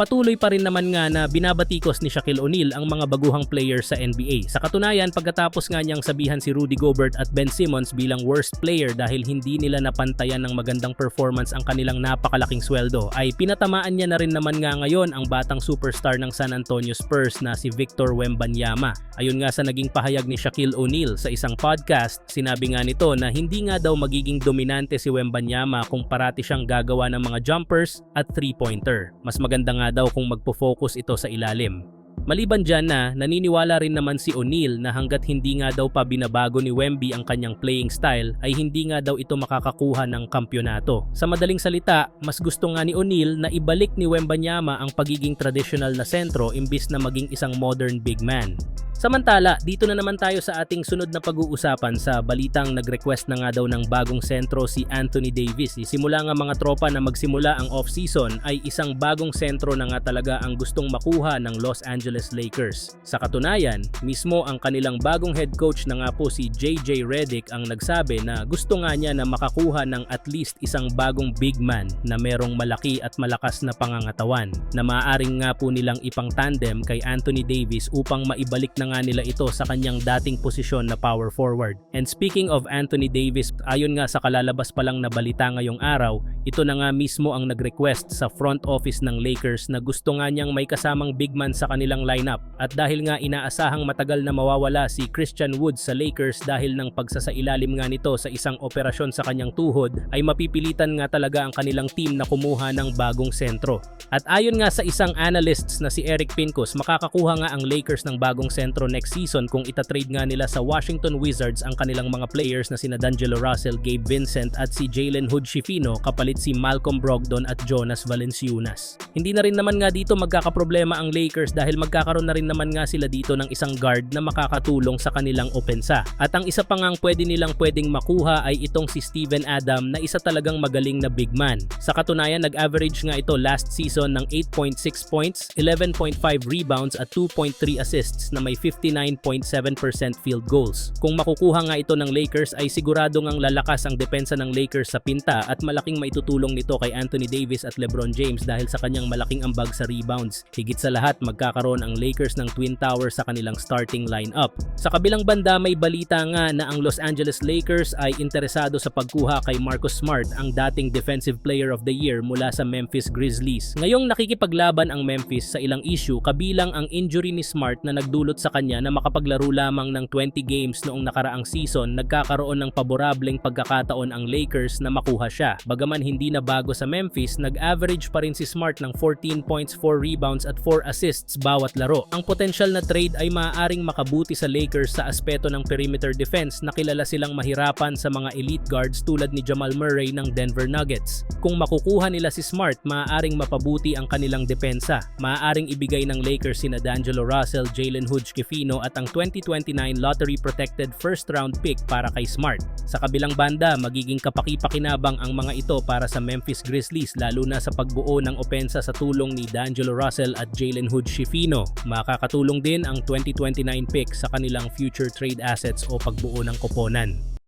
patuloy pa rin naman nga na binabatikos ni Shaquille O'Neal ang mga baguhang player sa NBA. Sa katunayan, pagkatapos nga niyang sabihan si Rudy Gobert at Ben Simmons bilang worst player dahil hindi nila napantayan ng magandang performance ang kanilang napakalaking sweldo, ay pinatamaan niya na rin naman nga ngayon ang batang superstar ng San Antonio Spurs na si Victor Wembanyama. Ayon nga sa naging pahayag ni Shaquille O'Neal sa isang podcast, sinabi nga nito na hindi nga daw magiging dominante si Wembanyama kung parati siyang gagawa ng mga jumpers at three-pointer. Mas maganda nga daw kung magpo-focus ito sa ilalim. Maliban dyan na, naniniwala rin naman si O'Neal na hanggat hindi nga daw pa binabago ni Wemby ang kanyang playing style ay hindi nga daw ito makakakuha ng kampyonato. Sa madaling salita, mas gusto nga ni O'Neal na ibalik ni Wembanyama ang pagiging traditional na sentro imbis na maging isang modern big man. Samantala, dito na naman tayo sa ating sunod na pag-uusapan sa balitang nag-request na nga daw ng bagong sentro si Anthony Davis. Simula nga mga tropa na magsimula ang off-season ay isang bagong sentro na nga talaga ang gustong makuha ng Los Angeles Lakers. Sa katunayan, mismo ang kanilang bagong head coach na nga po si JJ Redick ang nagsabi na gusto nga niya na makakuha ng at least isang bagong big man na merong malaki at malakas na pangangatawan na maaaring nga po nilang ipang tandem kay Anthony Davis upang maibalik na nga nila ito sa kanyang dating posisyon na power forward. And speaking of Anthony Davis, ayon nga sa kalalabas pa lang na balita ngayong araw, ito na nga mismo ang nag-request sa front office ng Lakers na gusto nga niyang may kasamang big man sa kanilang lineup. At dahil nga inaasahang matagal na mawawala si Christian Wood sa Lakers dahil ng pagsasailalim nga nito sa isang operasyon sa kanyang tuhod, ay mapipilitan nga talaga ang kanilang team na kumuha ng bagong sentro. At ayon nga sa isang analysts na si Eric Pincus, makakakuha nga ang Lakers ng bagong sentro next season kung itatrade nga nila sa Washington Wizards ang kanilang mga players na sina D'Angelo Russell, Gabe Vincent at si Jalen Hood Schifino kapalit si Malcolm Brogdon at Jonas Valanciunas. Hindi na rin naman nga dito magkakaproblema ang Lakers dahil magkakaroon na rin naman nga sila dito ng isang guard na makakatulong sa kanilang opensa. At ang isa pa ngang pwede nilang pwedeng makuha ay itong si Steven Adam na isa talagang magaling na big man. Sa katunayan, nag-average nga ito last season ng 8.6 points, 11.5 rebounds at 2.3 assists na may 59.7% field goals. Kung makukuha nga ito ng Lakers ay sigurado ngang lalakas ang depensa ng Lakers sa pinta at malaking maitutulong nito kay Anthony Davis at LeBron James dahil sa kanyang malaking ambag sa rebounds. Higit sa lahat, magkakaroon ang Lakers ng Twin Towers sa kanilang starting lineup. Sa kabilang banda, may balita nga na ang Los Angeles Lakers ay interesado sa pagkuha kay Marcus Smart, ang dating Defensive Player of the Year mula sa Memphis Grizzlies. Ngayong nakikipaglaban ang Memphis sa ilang issue kabilang ang injury ni Smart na nagdulot sa kanya na makapaglaro lamang ng 20 games noong nakaraang season, nagkakaroon ng paborableng pagkakataon ang Lakers na makuha siya. Bagaman hindi na bago sa Memphis, nag-average pa rin si Smart ng 14 points, 4 rebounds at 4 assists bawat laro. Ang potential na trade ay maaaring makabuti sa Lakers sa aspeto ng perimeter defense na kilala silang mahirapan sa mga elite guards tulad ni Jamal Murray ng Denver Nuggets. Kung makukuha nila si Smart, maaaring mapabuti ang kanilang depensa. Maaaring ibigay ng Lakers sina D'Angelo Russell, Jalen Hood Schifino at ang 2029 lottery protected first round pick para kay Smart. Sa kabilang banda, magiging kapaki-pakinabang ang mga ito para sa Memphis Grizzlies lalo na sa pagbuo ng opensa sa tulong ni D'Angelo Russell at Jalen Hood Schifino. Makakatulong din ang 2029 pick sa kanilang future trade assets o pagbuo ng koponan.